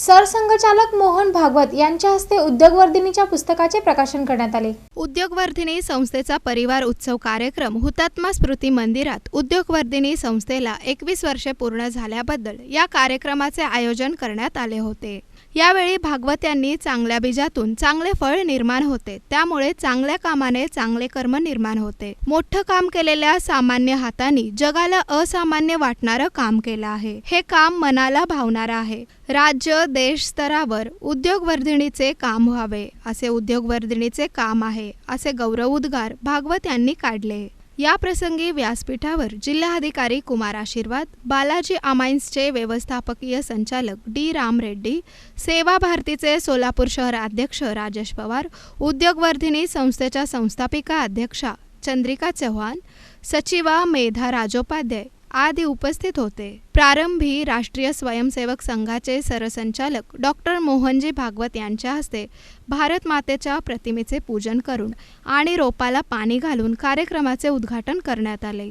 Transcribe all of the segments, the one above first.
सरसंघचालक मोहन भागवत यांच्या हस्ते उद्योगवर्धिनीच्या पुस्तकाचे प्रकाशन करण्यात आले. उद्योगवर्धिनी संस्थेचा परिवार उत्सव कार्यक्रम हुतात्मा स्मृती मंदिरात उद्योगवर्धिनी संस्थेला एकवीस वर्षे पूर्ण झाल्याबद्दल या कार्यक्रमाचे आयोजन करण्यात आले होते. यावेळी भागवत यांनी चांगल्या बीजातून चांगले फळ निर्माण होते. त्यामुळे चांगल्या कामाने चांगले कर्म निर्माण होते. मोठं काम केलेल्या सामान्य हातांनी जगाला असामान्य वाटणारं काम केलं आहे. हे काम मनाला भावणारं आहे. राज्य देश स्तरावर उद्योगवर्धिणीचे काम व्हावे असे उद्योगवर्धिणीचे काम आहे असे गौरव उद्गार भागवत यांनी काढले. या प्रसंगी व्यासपीठावर जिल्हाधिकारी कुमार आशीर्वाद बालाजी अमाइन्सचे व्यवस्थापकीय संचालक डी राम रेड्डी सेवा भारतीचे सोलापूर शहर अध्यक्ष राजेश पवार उद्योगवर्धिनी संस्थेच्या संस्थापिका अध्यक्षा चंद्रिका चव्हाण सचिवा मेधा राजोपाध्याय आदी उपस्थित होते. प्रारंभी राष्ट्रीय स्वयंसेवक संघाचे सरसंचालक डॉक्टर मोहनजी भागवत यांच्या हस्ते भारत मातेच्या प्रतिमेचे पूजन करून आणि रोपाला पाणी घालून कार्यक्रमाचे उद्घाटन करण्यात आले.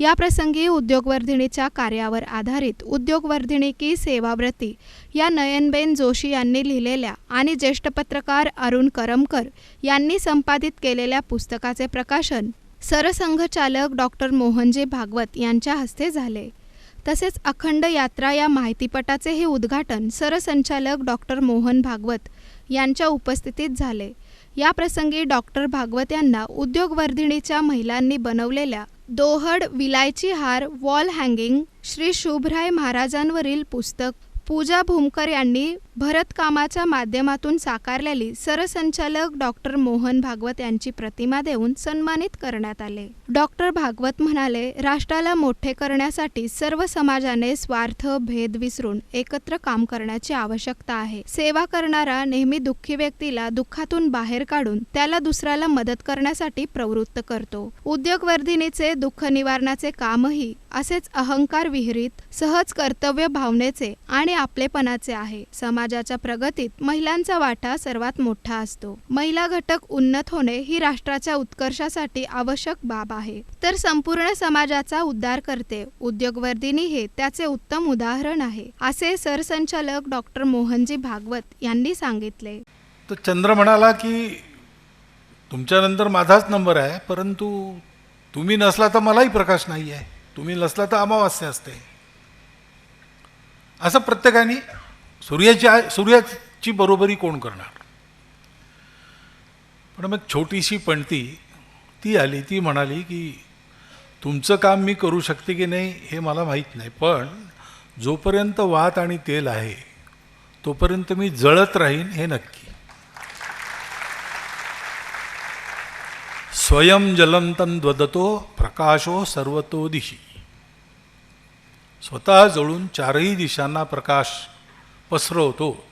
या प्रसंगी उद्योगवर्धिणीच्या कार्यावर आधारित उद्योगवर्धिणी की सेवाव्रती या नयनबेन जोशी यांनी लिहिलेल्या आणि ज्येष्ठ पत्रकार अरुण करमकर यांनी संपादित केलेल्या पुस्तकाचे प्रकाशन सरसंघचालक डॉक्टर मोहनजे भागवत यांच्या हस्ते झाले. तसेच अखंड यात्रा या माहितीपटाचे हे उद्घाटन सरसंचालक डॉक्टर मोहन भागवत यांच्या उपस्थितीत झाले. या प्रसंगी डॉक्टर भागवत यांना उद्योगवर्धिणीच्या महिलांनी बनवलेल्या दोहड विलायची हार वॉल हँगिंग श्री शुभराय महाराजांवरील पुस्तक पूजा भूमकर यांनी भरतकामाच्या माध्यमातून साकारलेली सरसंचालक डॉक्टर मोहन भागवत यांची प्रतिमा देऊन सन्मानित करण्यात आले. डॉक्टर भागवत म्हणाले राष्ट्राला मोठे करण्यासाठी सर्व समाजाने स्वार्थ भेद विसरून एकत्र काम करण्याची आवश्यकता आहे. सेवा करणारा नेहमी दुःखी व्यक्तीला दुःखातून बाहेर काढून त्याला दुसऱ्याला मदत करण्यासाठी प्रवृत्त करतो. उद्योगवर्धिनीचे दुःख निवारणाचे कामही असेच अहंकार विहिरीत सहज कर्तव्य भावनेचे आणि आपलेपणाचे आहे. समाज समाजाच्या प्रगतीत महिलांचा वाटा सर्वात मोठा असतो. महिला घटक उन्नत होणे ही राष्ट्राच्या उत्कर्षासाठी आवश्यक बाब आहे. तर संपूर्ण समाजाचा उद्धार करते. उद्योगवर्धिनी हे त्याचे उत्तम उदाहरण आहे. असे सरसंचालक डॉक्टर मोहनजी भागवत यांनी सांगितले. तर चंद्र म्हणाला की तुमच्यानंतर माझाच नंबर आहे परंतु तुम्ही नसला तर मलाही प्रकाश नाही आहे तुम्ही नसला तर अमावास्या असते. असं प्रत्येकाने सूर्याची सूर्याची बरोबरी कोण करणार? पण मग छोटीशी पणती ती आली ती म्हणाली की तुमचं काम मी करू शकते की नाही हे मला माहीत नाही पण जोपर्यंत वात आणि तेल आहे तोपर्यंत मी जळत राहीन हे नक्की. स्वयं जलंतन द्वदतो प्रकाशो सर्वतो दिशी। स्वतः जळून चारही दिशांना प्रकाश पसरवतो.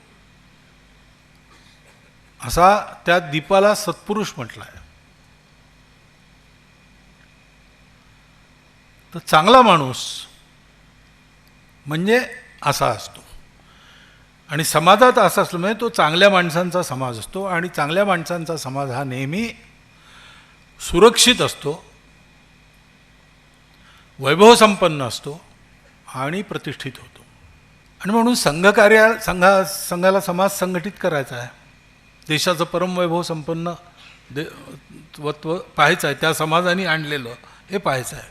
असा त्या दीपाला सत्पुरुष म्हटलाय. तर चांगला माणूस म्हणजे असा असतो. आणि समाजात असा म्हणजे तो चांगल्या माणसांचा समाज असतो आणि चांगल्या माणसांचा समाज हा नेहमी सुरक्षित असतो. वैभवसंपन्न असतो आणि प्रतिष्ठित होतो. आणि म्हणून संघकार्या संघा संघाला समाज संघटित करायचा आहे. देशाचं परमवैभव संपन्न दे वत्व पाहायचं आहे. त्या समाजाने आणलेलं हे पाहायचं आहे.